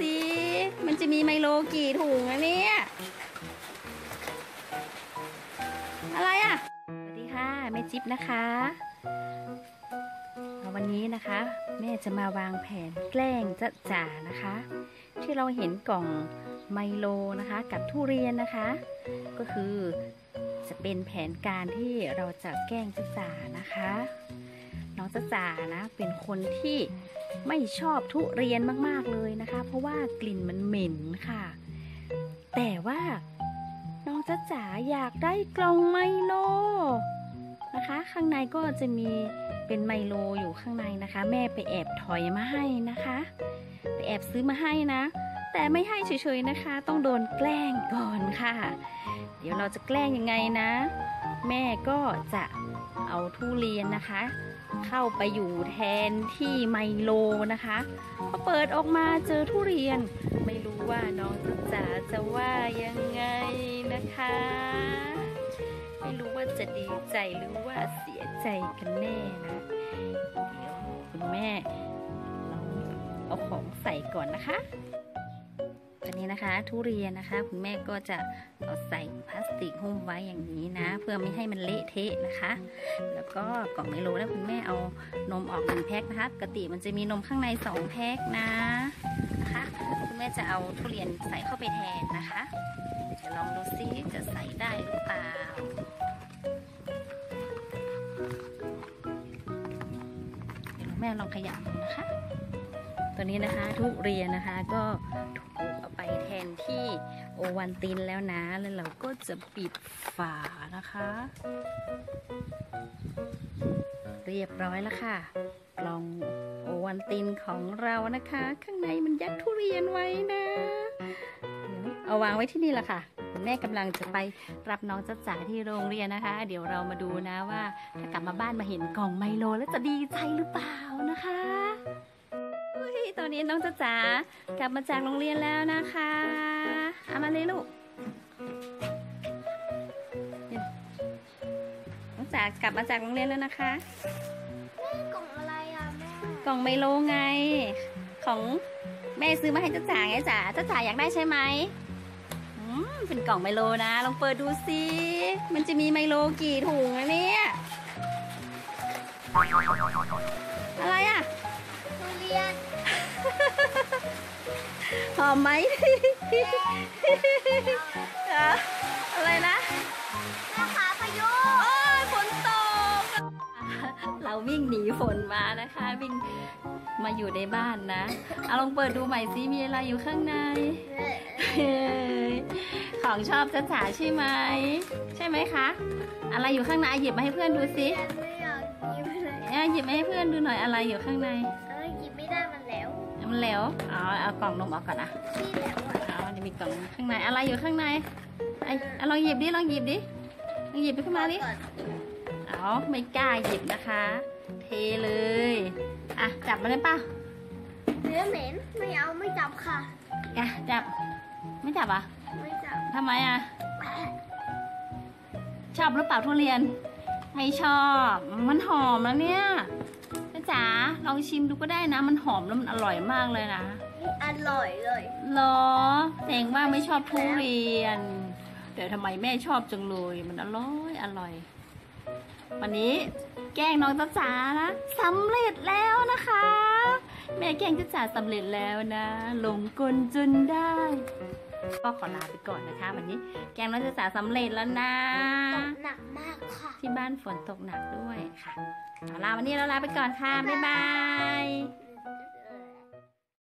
สิ มันจะมีไมโลกี่ถุงอะเนี่ย อะไรอะสวัสดีค่ะแม่จิ๊บนะคะ วันนี้นะคะ แม่จะมาวางแผนแกล้งจะจ่านะคะ ที่เราเห็นกล่องไมโลนะคะ กับทุเรียนนะคะ ก็คือจะเป็นแผนการที่เราจะแกล้งจะจ่านะคะ น้องจะจ่านะเป็นคนที่ ไม่ชอบทุเรียนมากๆเลยนะคะ เพราะว่ากลิ่นมันเหม็นค่ะ แต่ว่าน้องจ๊ะจ๋าอยากได้กล่องไมโลนะคะ ข้างในก็จะมีเป็นไมโลอยู่ข้างในนะคะ แม่ไปแอบถอยมาให้นะคะ ไปแอบซื้อมาให้นะ แต่ไม่ให้เฉยๆนะคะ ต้องโดนแกล้งก่อนค่ะ เดี๋ยวเราจะแกล้งยังไงนะ แม่ก็จะ เอาทุเรียนนะคะ เข้าไปอยู่แทนที่ไมโลนะคะพอเปิดออกมาเจอทุเรียน ไม่รู้ว่าน้องจ๋าจะว่ายังไงนะคะ ไม่รู้ว่าจะดีใจหรือว่าเสียใจกันแน่นะเดี๋ยวคุณแม่ลองเอาของใส่ก่อนนะคะ อันนี้นะคะ ทุเรียนนะคะ คุณแม่ก็จะเอาใส่พลาสติกหุ้มไว้อย่างนี้นะ เพื่อไม่ให้มันเละเทะนะคะ แล้วก็กล่องไมโลแล้วคุณแม่เอานมออกหนึ่งแพ็คนะคะปกติมันจะมีนมข้างในสองแพ็คนะนะคะ คุณแม่จะเอาทุเรียนใส่เข้าไปแทนนะคะเดี๋ยวลองดูซิจะใส่ได้หรือเปล่าเดี๋ยวแม่ลองขยับดูนะคะ ตัวนี้นะคะทุเรียนนะคะก็ถูก เปแทนที่โอวันตินแล้วนะ แล้วเราก็จะปิดฝานะคะ เรียบร้อยแล้วค่ะ กล่องโอวันตินของเรานะคะ ข้างในมันยัดทุเรียนไว้นะเดี๋ยวเอาวางไว้ที่นี่ละค่ะแม่กำลังจะไปรับน้องจัดจ่าที่โรงเรียนนะคะ เดี๋ยวเรามาดูนะว่า ถ้ากลับมาบ้านมาเห็นกล่องไมโลแล้วจะดีใจหรือเปล่านะคะ ตอนนี้น้องจัดจ๋ากลับมาจากโรงเรียนแล้วนะคะเอามาเลยลูกน้องจ๋ากลับมาจากโรงเรียนแล้วนะคะแม่กล่องอะไรอะแม่กล่องไมโลไง ของแม่ซื้อมาให้จ้าจ๋าไงจ๋าจ้าจ๋าอยากได้ใช่ไหมอืมเป็นกล่องไมโลนะ ลองเปิดดูสิ มันจะมีไมโลกี่ถุงอะเนี่ย อะไรอะทุเรียน หอมไหมเอออะไรนะแม่ขาพายุโอ้ยฝนตก เราวิ่งหนีฝนมานะคะ วิ่งมาอยู่ในบ้านนะเอาลองเปิดดูใหม่ซิมีอะไรอยู่ข้างในเฮ้ยของชอบจ้าจ๋าใช่ไหม ใช่ไหมคะ อะไรอยู่ข้างในหยิบมาให้เพื่อนดูสิแม่ไม่อยากหยิบเลยเอ้ยหยิบมาให้เพื่อนดูหน่อยอะไรอยู่ข้างในเออหยิบไม่ได้มันแล้ว มันเหลวเอาเอากล่องนมออกก่อนนะที่แล้วอะเอาเดี๋ยวมีกล่องข้างในอะไรอยู่ข้างในไอ้เอาลองหยิบดิลองหยิบดิลองหยิบไปขึ้นมาดิก่อนเอาไม่กล้าหยิบนะคะ เทเลยอะจับมาได้ป่ะเนื้อเหม็นไม่เอาไม่จับค่ะอะจับไม่จับอะไม่จับทำไมอะชอบหรือเปล่าทุเรียน ไม่ชอบ มันหอมนะเนี่ย จ้าจ๋าลองชิมดูก็ได้นะ มันหอมแล้วมันอร่อยมากเลยนะอร่อยเลยเหรอแสดงว่าไม่ชอบทุเรียน แต่ทำไมแม่ชอบจังเลย มันอร่อยอร่อย วันนี้แกล้งน้องจ้าจ๋านะสำเร็จแล้วนะคะ แม่แกล้งจ้าจ๋าสำเร็จแล้วนะหลงกลจนได้ ก็ขอลาไปก่อนนะคะ วันนี้แกงน้องจ้าจ๋าสำเร็จแล้วนะตกหนักมากค่ะ ที่บ้านฝนตกหนักด้วยค่ะเอาลาวันนี้เราลาไปก่อนค่ะ บ๊ายบาย